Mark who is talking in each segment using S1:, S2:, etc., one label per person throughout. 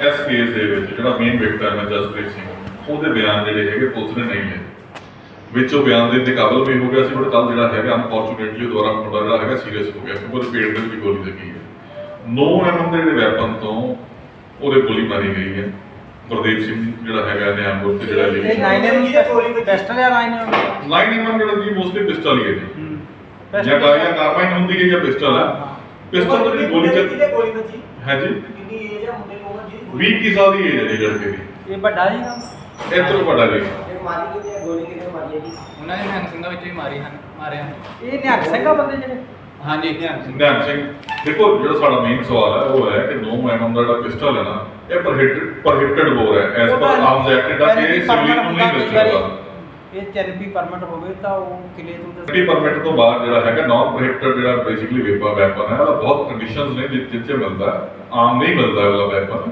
S1: ਇਸ ਕੇਸ ਦੇ ਵਿੱਚ ਜਿਹੜਾ ਮੇਨ ਵਿਕਟਮ ਹੈ ਜਸਪ੍ਰੀਤ ਸਿੰਘ ਉਹਦੇ ਬਿਆਨ ਜਿਹੜੇ ਹੈਗੇ ਪੁਲਿਸ ਨੇ ਨਹੀਂ ਲਏ। ਵਿੱਚ ਉਹ ਬਿਆਨ ਦੇਣ ਦੇ ਕਾਬਲ ਵੀ ਹੋ ਗਿਆ ਸੀ ਪਰ ਕੱਲ ਜਿਹੜਾ ਹੈਗਾ ਅਨਫੋਰਚੂਨੇਟਲੀ ਦੁਆਰਾ ਮੁੰਡਾ ਜਿਹੜਾ ਹੈਗਾ ਸੀਰੀਅਸ ਹੋ ਗਿਆ ਕਿਉਂਕਿ ਉਹਦੇ ਪੇਟ ਦੇ ਵਿੱਚ ਗੋਲੀ ਲੱਗੀ ਹੈ। ਨੋ ਐਮਐਮ ਦੇ ਜਿਹੜੇ ਵੈਪਨ ਤੋਂ ਉਹਦੇ ਗੋਲੀ ਮਾਰੀ ਗਈ ਹੈ। ਗੁਰਦੇਵ ਸਿੰਘ ਜਿਹੜਾ ਹੈਗਾ ਨਿਆਮਪੁਰ ਤੇ ਜਿਹੜਾ ਲਈ
S2: 9mm ਦੀ ਪਿਸਟਲ ਜਾਂ 9mm
S1: ਲਾਈਨ ਐਮਐਮ ਜਿਹੜਾ ਜੀ ਮੋਸਟਲੀ ਪਿਸਟਲ ਹੀ ਹੈ ਜੀ।
S2: ਹੂੰ।
S1: ਜਾਂ ਕਾਰਿਆ ਕਾਰਬਾਈਨ ਹੁੰਦੀ ਹੈ ਜਾਂ ਪਿਸਟਲ ਹੈ। ਪਿਸਟਲ ਦੀ ਗੋਲੀ ਚ
S3: ਕਿਹਦੇ ਗੋਲੀ ਵੱਜੀ
S1: ਹੈ ਜੀ
S3: ਕਿੰਨੀ ਏਜ ਹੈ ਮੁੰਡੇ ਦੀ ਉਮਰ ਜੀ
S1: 20 ਕੀ ਸਾਲ ਦੀ ਏਜ ਹੈ ਜੀ ਲੜਕੇ ਦੀ।
S2: ਇਹ ਵੱਡਾ ਜੀ ਨਾ?
S1: ਇਹ ਤੋਂ ਵੱਡਾ ਜੀ।
S3: ਇਹ ਮਾਰੀ ਕਿਤੇ ਗੋਲੀ ਕਿਤੇ ਮਾਰੀ ਹੈ ਜੀ?
S4: ਉਹਨਾਂ ਨੇ ਨਿਹੰਗ ਸਿੰਘਾਂ ਵਿੱਚ ਵੀ ਮਾਰੀ ਹਨ ਮਾਰਿਆ
S2: ਇਹ ਨਿਹੰਗ ਸਿੰਘਾ ਬੰਦੇ ਜਿਹੜੇ?
S4: ਹਾਂਜੀ ਨਿਹੰਗ ਸਿੰਘ।
S1: ਨਿਹੰਗ ਸਿੰਘ। ਦੇਖੋ ਜਿਹੜਾ ਸਾਡਾ ਮੇਨ ਸਵਾਲ ਹੈ ਉਹ ਹੈ ਕਿ ਨੋ ਐਮਐਮ ਦਾ ਜਿਹੜਾ ਪਿਸਟਲ ਹੈ ਨਾ ਇਹ ਪ੍ਰੋਹਿਬਿਟਡ ਪ੍ਰੋਹਿਬਿਟਡ ਬੋਰ ਹੈ। ਐਸ ਪਰ ਆਰਮਸ ਐਕਟ ਦਾ ਇਹ ਸਿਵਲਿਅਨ ਨੂੰ ਨਹੀਂ ਮਿਲ ਸਕਦਾ
S2: ਇਹ ਚੈਨਪੀ ਪਰਮਿਟ ਹੋਵੇ ਤਾਂ ਉਹ ਕਿਲੇ ਤੋਂ ਦੱਸ
S1: ਸਿਟੀ ਪਰਮਿਟ ਤੋਂ ਬਾਅਦ ਜਿਹੜਾ ਹੈਗਾ ਨਾਨ ਪ੍ਰੋਹਿਬਿਟਡ ਜਿਹੜਾ ਬੇਸਿਕਲੀ ਵੇਪਨ ਵੈਪਨ ਹੈ, ਉਹਦਾ ਬਹੁਤ ਕੰਡੀਸ਼ਨਸ ਨੇ ਜਿਹ ਜਿਹ 'ਚ ਮਿਲਦਾ ਹੈ। ਆਮ ਨਹੀਂ ਮਿਲਦਾ ਇਹ ਵਾਲਾ ਵੈਪਨ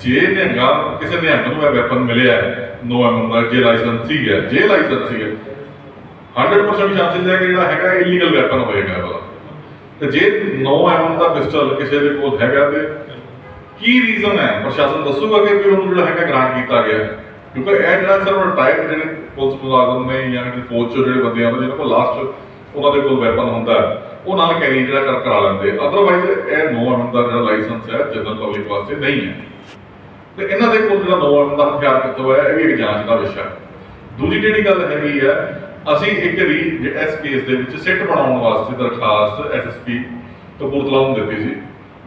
S1: ਜੇ ਨਿਹੰਗਾ ਕਿਸੇ ਨਿਹੰਗ ਨੂੰ ਇਹ ਵੈਪਨ ਮਿਲਿਆ ਹੈ ਨੋ ਐਮਐਮ ਦਾ, ਜੇ ਲਾਇਸੈਂਸੀ ਹੈ ਜੇ ਲਾਇਸੈਂਸੀ ਹੈ 100% ਚਾਂਸਸ ਹੈ ਕਿ ਜਿਹੜਾ ਹੈਗਾ ਇਲੀਗਲ ਵੈਪਨ ਹੋਏਗਾ ਇਹ ਵਾਲਾ ਤੇ ਜੇ 9 ਐਮਐਮ ਦਾ ਪਿਸਟਲ ਕਿਸੇ ਦੇ ਕੋਲ ਹੈਗਾ ਤੇ ਕੀ ਰੀਜ਼ਨ ਹੈ ਪ੍ਰਸ਼ਾਸਨ ਦੱਸੂਗਾ ਕਿ ਵੀ ਉਹਨੂੰ ਜਿਹੜਾ ਹੈਗਾ ਗ੍ਰਾਂਟ ਕੀਤਾ ਗਿਆ ਹੈ? ਕਿਉਂਕਿ ਇਹ ਜਿਹੜਾ ਸਰ ਰਿਟਾਇਰਡ ਜਿਹੜੇ ਪੁਲਿਸ ਮੁਲਾਜ਼ਮ ਨੇ ਜਾਂ ਜਿਹੜੇ ਫੌਜ ਚੋਂ ਜਿਹੜੇ ਬੰਦੇ ਆਉਂਦੇ ਜਿਹਨਾਂ ਕੋਲ ਲਾਸਟ ਉਹਨਾਂ ਦੇ ਕੋਲ ਵੈਪਨ ਹੁੰਦਾ ਉਹ ਨਾਲ ਕੈਰੀ ਜਿਹੜਾ ਕਰ ਕਰਾ ਲੈਂਦੇ ਅਦਰਵਾਈਜ਼ ਇਹ 9 ਐਮਐਮ ਦਾ ਜਿਹੜਾ ਲਾਇਸੈਂਸ ਹੈ ਜਨਰਲ ਪਬਲਿਕ ਵਾਸਤੇ ਨਹੀਂ ਹੈ। ਤੇ ਇਹਨਾਂ ਦੇ ਕੋਲ ਜਿਹੜਾ 9 ਐਮਐਮ ਦਾ ਹਥਿਆਰ ਕਿੱਥੋਂ ਹੋਇਆ ਇਹ ਵੀ ਇੱਕ ਜਾਂਚ ਦਾ ਵਿਸ਼ਾ ਹੈ। ਦੂਜੀ ਜਿਹੜੀ ਗੱਲ ਹੈਗੀ ਹੈ, ਅਸੀਂ ਇੱਕ ਰੀ ਇਸ ਕੇਸ ਦੇ ਵਿੱਚ ਸਿੱਟ ਬਣਾਉਣ ਵਾਸਤੇ ਦਰਖਾਸਤ ਐਸਐਸਪੀ ਕਪੂਰਥਲਾ ਨੂੰ ਦਿੱਤੀ ਸੀ,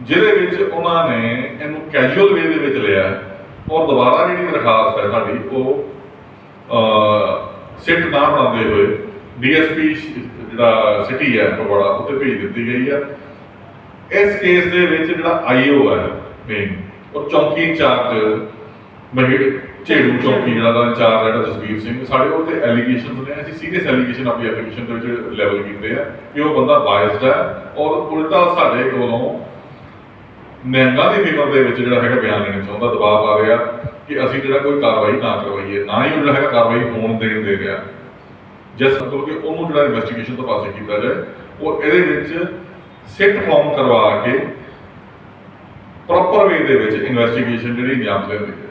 S1: ਜਿਹਦੇ ਵਿੱਚ ਉਹਨਾਂ ਨੇ ਇਹਨੂੰ ਕੈਜੂਅਲ ਵੇ ਦੇ ਵਿੱਚ ਲਿਆ ਔਰ ਦੁਬਾਰਾ ਜਿਹੜੀ ਦਰਖਾਸਤ ਹੈ ਸਾਡੀ ਉਹ ਅ, ਸਿੱਟ ਨਾ ਬਣਾਉਂਦੇ ਹੋਏ ਡੀਐਸਪੀ ਜਿਹੜਾ ਸਿਟੀ ਹੈ ਫਗਵਾੜਾ ਉੱਤੇ ਭੇਜ ਦਿੱਤੀ ਗਈ ਹੈ। ਇਸ ਕੇਸ ਦੇ ਵਿੱਚ ਜਿਹੜਾ ਆਈਓ ਹੈ ਮੇਨ ਉਹ ਚੌਕੀ ਇੰਚਾਰਜ ਮਹਿੜ ਝੇੜੂ ਚੌਕੀ ਜਿਹੜਾ ਦਾ ਇੰਚਾਰਜ ਹੈ ਜਿਹੜਾ ਜਸਵੀਰ ਸਿੰਘ ਸਾਡੇ ਉਹਦੇ ਐਲੀਗੇਸ਼ਨਸ ਨੇ ਅਸੀਂ ਸੀਰੀਅਸ ਐਲੀਗੇਸ਼ਨ ਆਪਣੀ ਐਪਲੀਕੇਸ਼ਨ ਦੇ ਵਿੱਚ ਲੈਵਲ ਕੀਤੇ ਆ ਕਿ ਉਹ ਬੰਦਾ ਬਾਇਸਡ ਹੈ ਔਰ ਉਲਟਾ ਸਾਡੇ ਕੋਲੋਂ ਨਿਹੰਗਾਂ ਦੀ ਫੇਵਰ ਦੇ ਵਿੱਚ ਜਿਹੜਾ ਹੈਗਾ ਬਿਆਨ ਲੈਣਾ ਚਾਹੁੰਦਾ, ਦਬਾਅ ਪਾ ਰਿਹਾ ਕਿ ਅਸੀਂ ਜਿਹੜਾ ਕੋਈ ਕਾਰਵਾਈ ਨਾ ਕਰਵਾਈਏ, ਨਾ ਹੀ ਜਿਹੜਾ ਹੈਗਾ ਕਾਰਵਾਈ ਹੋਣ ਦੇਣ ਦੇ ਰਿਹਾ। ਜਿਸ ਮਤਲਬ ਕਿ ਉਹਨੂੰ ਜਿਹੜਾ ਇਨਵੈਸਟੀਗੇਸ਼ਨ ਤੋਂ ਪਾਸੇ ਕੀਤਾ ਜਾਏ, ਉਹ ਇਹਦੇ ਵਿੱਚ ਸਿੱਟ ਫਾਰਮ ਕਰਵਾ ਕੇ ਪ੍ਰੋਪਰ ਵੇ ਦੇ ਵਿੱਚ ਇਨਵੈਸਟੀਗੇਸ਼ਨ ਜਿਹੜੀ ਅੰਜਾਮ ਲੈਂਦੀ ਹੈ